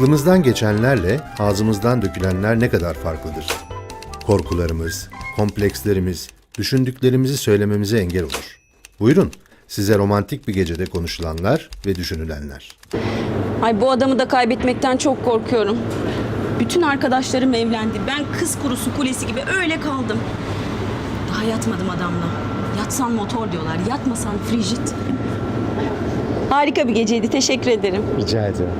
Aklımızdan geçenlerle ağzımızdan dökülenler ne kadar farklıdır. Korkularımız, komplekslerimiz, düşündüklerimizi söylememize engel olur. Buyurun, size romantik bir gecede konuşulanlar ve düşünülenler. Ay bu adamı da kaybetmekten çok korkuyorum. Bütün arkadaşlarım evlendi. Ben kız kurusu kulesi gibi öyle kaldım. Daha yatmadım adamla. Yatsan motor diyorlar, yatmasan frigid. Harika bir geceydi, teşekkür ederim. Rica ederim.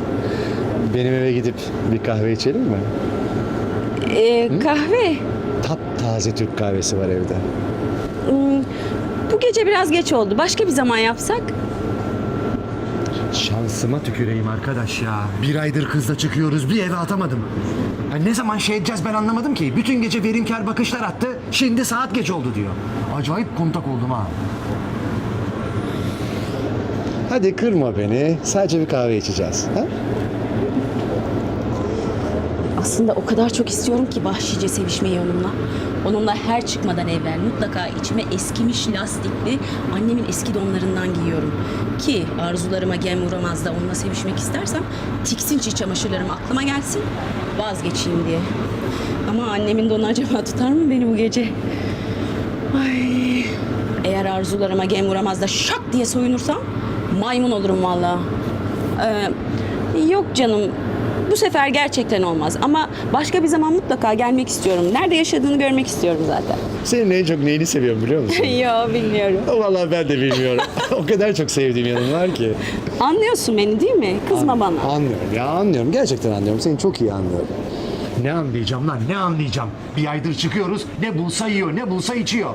Benim eve gidip bir kahve içelim mi? Ee, kahve. Taptaze Türk kahvesi var evde. Hmm, bu gece biraz geç oldu. Başka bir zaman yapsak? Şansıma tüküreyim arkadaş ya. Bir aydır kızla çıkıyoruz bir eve atamadım. Ya ne zaman şey edeceğiz ben anlamadım ki. Bütün gece verimkar bakışlar attı. Şimdi saat geç oldu diyor. Acayip kontak oldum ha. Hadi kırma beni. Sadece bir kahve içeceğiz. Ha? Aslında o kadar çok istiyorum ki vahşice sevişmeyi onunla. Onunla her çıkmadan evvel mutlaka içime eskimiş lastikli annemin eski donlarından giyiyorum. Ki arzularıma gem vuramaz da onunla sevişmek istersem tiksinç çamaşırlarım aklıma gelsin vazgeçeyim diye. Ama annemin donu acaba tutar mı beni bu gece? Ay. Eğer arzularıma gem vuramaz da şak diye soyunursam maymun olurum vallahi. Ee, yok canım. Bu sefer gerçekten olmaz ama başka bir zaman mutlaka gelmek istiyorum. Nerede yaşadığını görmek istiyorum zaten. Senin en çok neyini seviyorum biliyor musun? Yo bilmiyorum. Vallahi ben de bilmiyorum. o kadar çok sevdiğim yanım var ki. Anlıyorsun beni değil mi? Kızma bana. Anlıyorum ya anlıyorum. Gerçekten anlıyorum. Seni çok iyi anlıyorum. Ne anlayacağım lan ne anlayacağım. Bir aydır çıkıyoruz ne bulsa yiyor ne bulsa içiyor.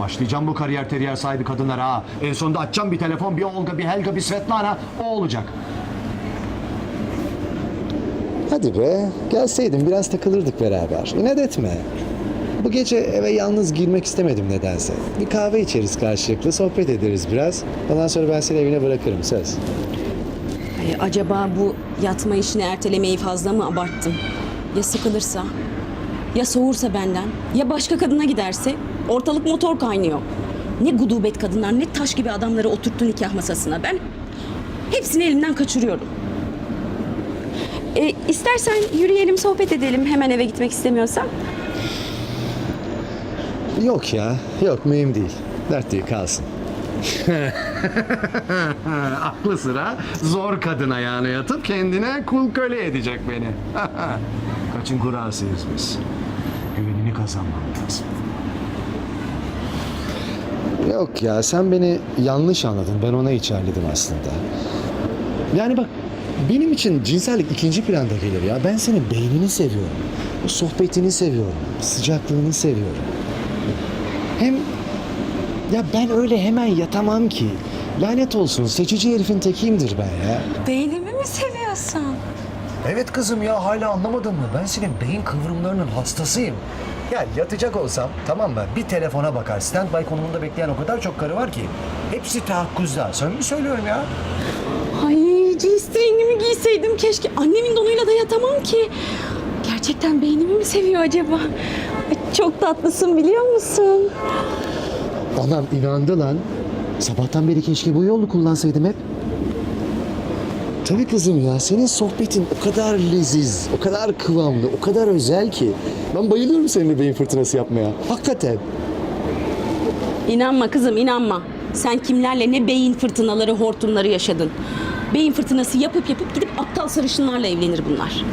Başlayacağım bu kariyer teriyer sahibi kadınlara ha. En sonunda açacağım bir telefon bir Olga bir Helga bir Svetlana o olacak. Hadi be. Gelseydin biraz takılırdık beraber. İnat etme. Bu gece eve yalnız girmek istemedim nedense. Bir kahve içeriz karşılıklı, sohbet ederiz biraz. Ondan sonra ben seni evine bırakırım söz. Ay, acaba bu yatma işini ertelemeyi fazla mı abarttım? Ya sıkılırsa? Ya soğursa benden? Ya başka kadına giderse? Ortalık motor kaynıyor. Ne gudubet kadınlar ne taş gibi adamları oturttu nikah masasına. Ben hepsini elimden kaçırıyorum. E, istersen yürüyelim sohbet edelim hemen eve gitmek istemiyorsan. Yok ya, yok mühim değil. Dert değil kalsın. Aklı sıra zor kadın ayağına yatıp kendine kul köle edecek beni. Kaçın kurasıyız biz. Güvenini kazanmam lazım. Yok ya sen beni yanlış anladın. Ben ona içerledim aslında. Yani bak benim için cinsellik ikinci planda gelir ya. Ben senin beynini seviyorum. O sohbetini seviyorum. Sıcaklığını seviyorum. Hem ya ben öyle hemen yatamam ki. Lanet olsun seçici herifin tekiyimdir ben ya. Beynimi mi seviyorsun? Evet kızım ya hala anlamadın mı? Ben senin beyin kıvrımlarının hastasıyım. Ya yatacak olsam tamam mı? Bir telefona bakar. Standby konumunda bekleyen o kadar çok karı var ki. Hepsi tahakkuzda. Samimi söylüyorum ya. Ay G-string'imi giyseydim keşke. Annemin donuyla da yatamam ki. Gerçekten beynimi mi seviyor acaba? Ay, Çok tatlısın biliyor musun? Anam inandı lan. Sabahtan beri keşke bu yolu kullansaydım hep. Tabii kızım ya senin sohbetin o kadar leziz, o kadar kıvamlı, o kadar özel ki. Ben bayılıyorum seninle beyin fırtınası yapmaya. Hakikaten. İnanma kızım inanma. Sen kimlerle ne beyin fırtınaları hortumları yaşadın. Beyin fırtınası yapıp yapıp gidip aptal sarışınlarla evlenir bunlar.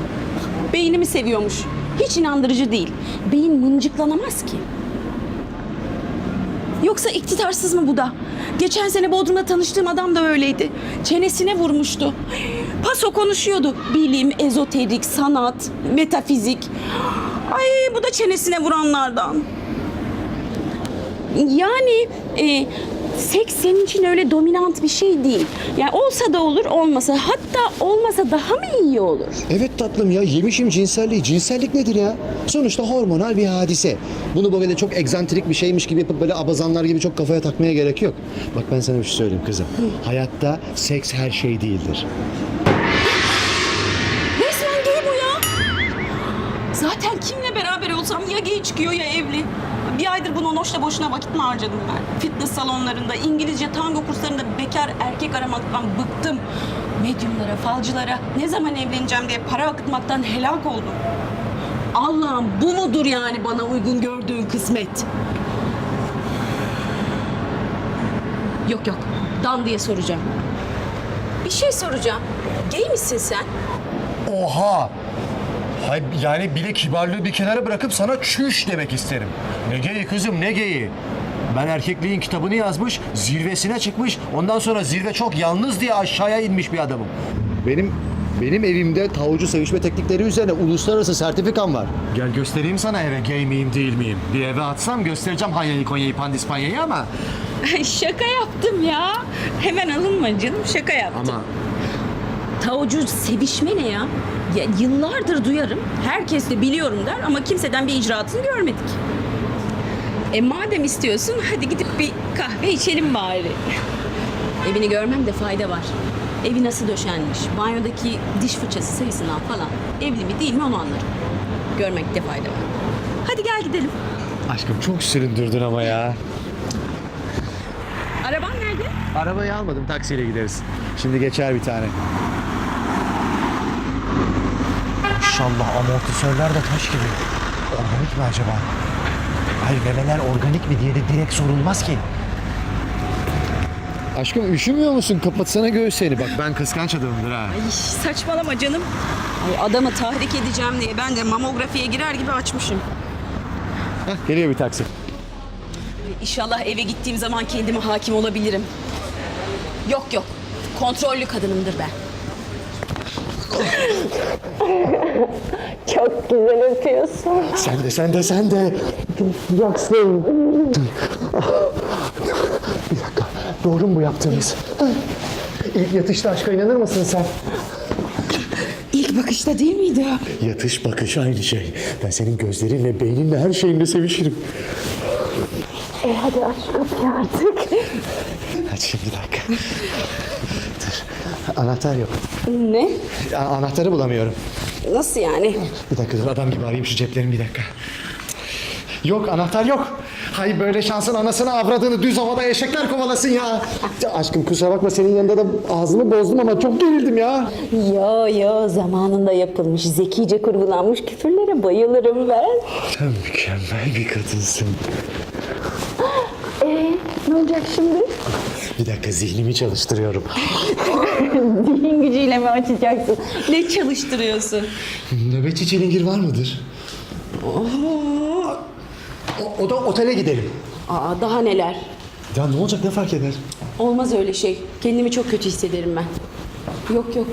Beynimi seviyormuş. Hiç inandırıcı değil. Beyin mıncıklanamaz ki. Yoksa iktidarsız mı bu da? Geçen sene Bodrum'da tanıştığım adam da öyleydi. Çenesine vurmuştu. Paso konuşuyordu. Bilim, ezoterik, sanat, metafizik. Ay bu da çenesine vuranlardan. Yani e, seks senin için öyle dominant bir şey değil. Yani olsa da olur, olmasa. Hatta olmasa daha mı iyi olur? Evet tatlım ya yemişim cinselliği. Cinsellik nedir ya? Sonuçta hormonal bir hadise. Bunu böyle çok egzantrik bir şeymiş gibi yapıp böyle abazanlar gibi çok kafaya takmaya gerek yok. Bak ben sana bir şey söyleyeyim kızım. Hayatta seks her şey değildir. Olsam ya gay çıkıyor ya evli. Bir aydır bu nonoşla boşuna vakit mi harcadım ben? Fitness salonlarında, İngilizce tango kurslarında bekar erkek aramaktan bıktım. Medyumlara, falcılara ne zaman evleneceğim diye para akıtmaktan helak oldum. Allah'ım bu mudur yani bana uygun gördüğün kısmet? Yok yok. Dan diye soracağım. Bir şey soracağım. Gay misin sen? Oha! Hay yani bile kibarlığı bir kenara bırakıp sana çüş demek isterim. Ne geyi kızım ne geyi? Ben erkekliğin kitabını yazmış, zirvesine çıkmış. Ondan sonra zirve çok yalnız diye aşağıya inmiş bir adamım. Benim benim evimde tavucu sevişme teknikleri üzerine uluslararası sertifikam var. Gel göstereyim sana eve gay miyim değil miyim. Bir eve atsam göstereceğim Hanya'yı, Konya'yı, Pandispanya'yı ama... şaka yaptım ya. Hemen alınma canım şaka yaptım. Ama Tavucu sevişme ne ya? ya? Yıllardır duyarım. Herkes de biliyorum der ama kimseden bir icraatını görmedik. E madem istiyorsun hadi gidip bir kahve içelim bari. Evini görmem de fayda var. Evi nasıl döşenmiş, banyodaki diş fırçası sayısından falan. Evli mi değil mi onu anlarım. Görmekte fayda var. Hadi gel gidelim. Aşkım çok süründürdün ama ya. Araban nerede? Arabayı almadım taksiyle gideriz. Şimdi geçer bir tane. Maşallah amortisörler de taş gibi. Organik mi acaba? Hayır memeler organik mi diye de direkt sorulmaz ki. Aşkım üşümüyor musun? Kapatsana göğslerini. Bak ben kıskanç adamımdır ha. Ay saçmalama canım. Ay adamı tahrik edeceğim diye ben de mamografiye girer gibi açmışım. Hah, geliyor bir taksi. İnşallah eve gittiğim zaman kendime hakim olabilirim. Yok yok. Kontrollü kadınımdır ben. Çok güzel öpüyorsun. Sen de sen de sen de. Yaksın. Bir dakika. Doğru mu bu yaptığımız? İlk yatışta aşka inanır mısın sen? İlk bakışta değil miydi o? Yatış bakış aynı şey. Ben senin gözlerinle, beyninle, her şeyinle sevişirim. E hadi aç kapıyı artık. Hadi şimdi bir dakika. Dur. Anahtar yok. Ne? A- Anahtarı bulamıyorum. Nasıl yani? Bir dakika dur adam gibi arayayım şu ceplerimi bir dakika. Yok anahtar yok. Hay böyle şansın anasını avradığını düz havada eşekler kovalasın ya. Ya Aşkım kusura bakma senin yanında da ağzımı bozdum ama çok gerildim ya. Yo yo zamanında yapılmış zekice kurgulanmış küfürlere bayılırım ben. Sen mükemmel bir kadınsın. Ee, ne olacak şimdi? Bir dakika zihnimi çalıştırıyorum. Dilin gücüyle mi açacaksın? Ne çalıştırıyorsun? Nöbetçi çilingir var mıdır? O, o da otele gidelim. Aa daha neler? Ya ne olacak ne fark eder? Olmaz öyle şey. Kendimi çok kötü hissederim ben. Yok yok.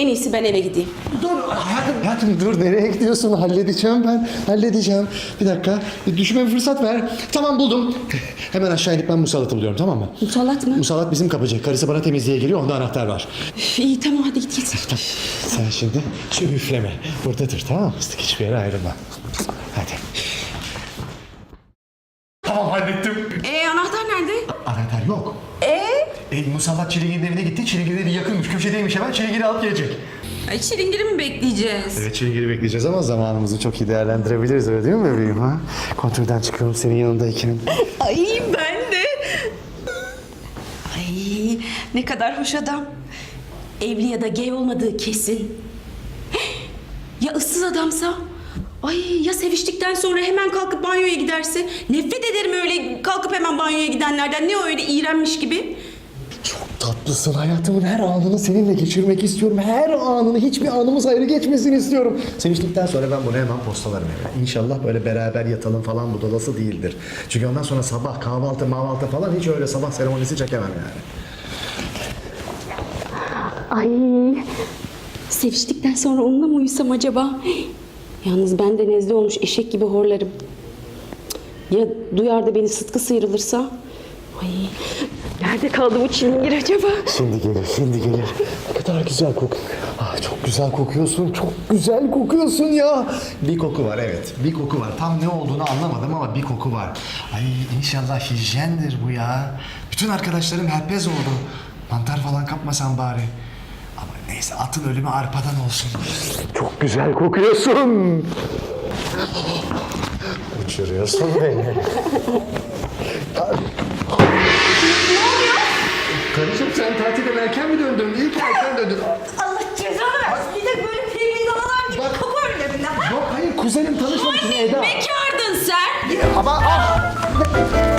En iyisi ben eve gideyim. Dur hayatım, hayatım dur nereye gidiyorsun? Halledeceğim ben. Halledeceğim. Bir dakika. Bir düşme bir fırsat ver. Tamam buldum. Hemen aşağı inip ben musallatı buluyorum tamam mı? Musallat mı? Musallat bizim kapıcı. Karısı bana temizliğe geliyor. Onda anahtar var. Üf, İyi tamam hadi git git. Sen şimdi şu üfleme. Burada dur tamam mı? Hiçbir yere ayrılma. Hadi. Tamam hallettim. Ee anahtar nerede? Anahtar yok. E, musallat Çilingir'in evine gitti. Çilingir de yakınmış. Köşedeymiş hemen. Çilingir'i alıp gelecek. Ay çilingiri mi bekleyeceğiz? Evet Çilingir'i bekleyeceğiz ama zamanımızı çok iyi değerlendirebiliriz öyle değil mi bebeğim ha? Kontrolden çıkıyorum senin yanındayken. Ay ben de. Ay ne kadar hoş adam. Evli ya da gay olmadığı kesin. Ya ıssız adamsa? Ay ya seviştikten sonra hemen kalkıp banyoya giderse? Nefret ederim öyle kalkıp hemen banyoya gidenlerden. Ne o öyle iğrenmiş gibi? Tatlısın hayatımın her anını seninle geçirmek istiyorum. Her anını hiçbir anımız ayrı geçmesin istiyorum. Seviştikten sonra ben bunu hemen postalarım eve. İnşallah böyle beraber yatalım falan budalası değildir. Çünkü ondan sonra sabah kahvaltı mahvaltı falan hiç öyle sabah seremonisi çekemem yani. Ay seviştikten sonra onunla mı uyusam acaba? Yalnız ben de nezle olmuş eşek gibi horlarım. Ya duyar da beni sıtkı sıyrılırsa? Ay nerede kaldı bu çilingir acaba? Şimdi gelir, şimdi gelir. Ne kadar güzel koku. Ah, çok güzel kokuyorsun, çok güzel kokuyorsun ya. Bir koku var evet, bir koku var. Tam ne olduğunu anlamadım ama bir koku var. Ay inşallah hijyendir bu ya. Bütün arkadaşlarım herpes oldu. Mantar falan kapmasan bari. Ama neyse atın ölümü arpadan olsun. Çok güzel kokuyorsun. Uçuruyorsun beni. Karıcığım sen tatilden erken mi döndün? İyi ki erken döndün. Allah cezanı versin. Bir de böyle filmin dalalar gibi Bak- kapı önlerinden. Yok hayır kuzenim tanışmamışsın Eda. Bekardın sen. Ama ah!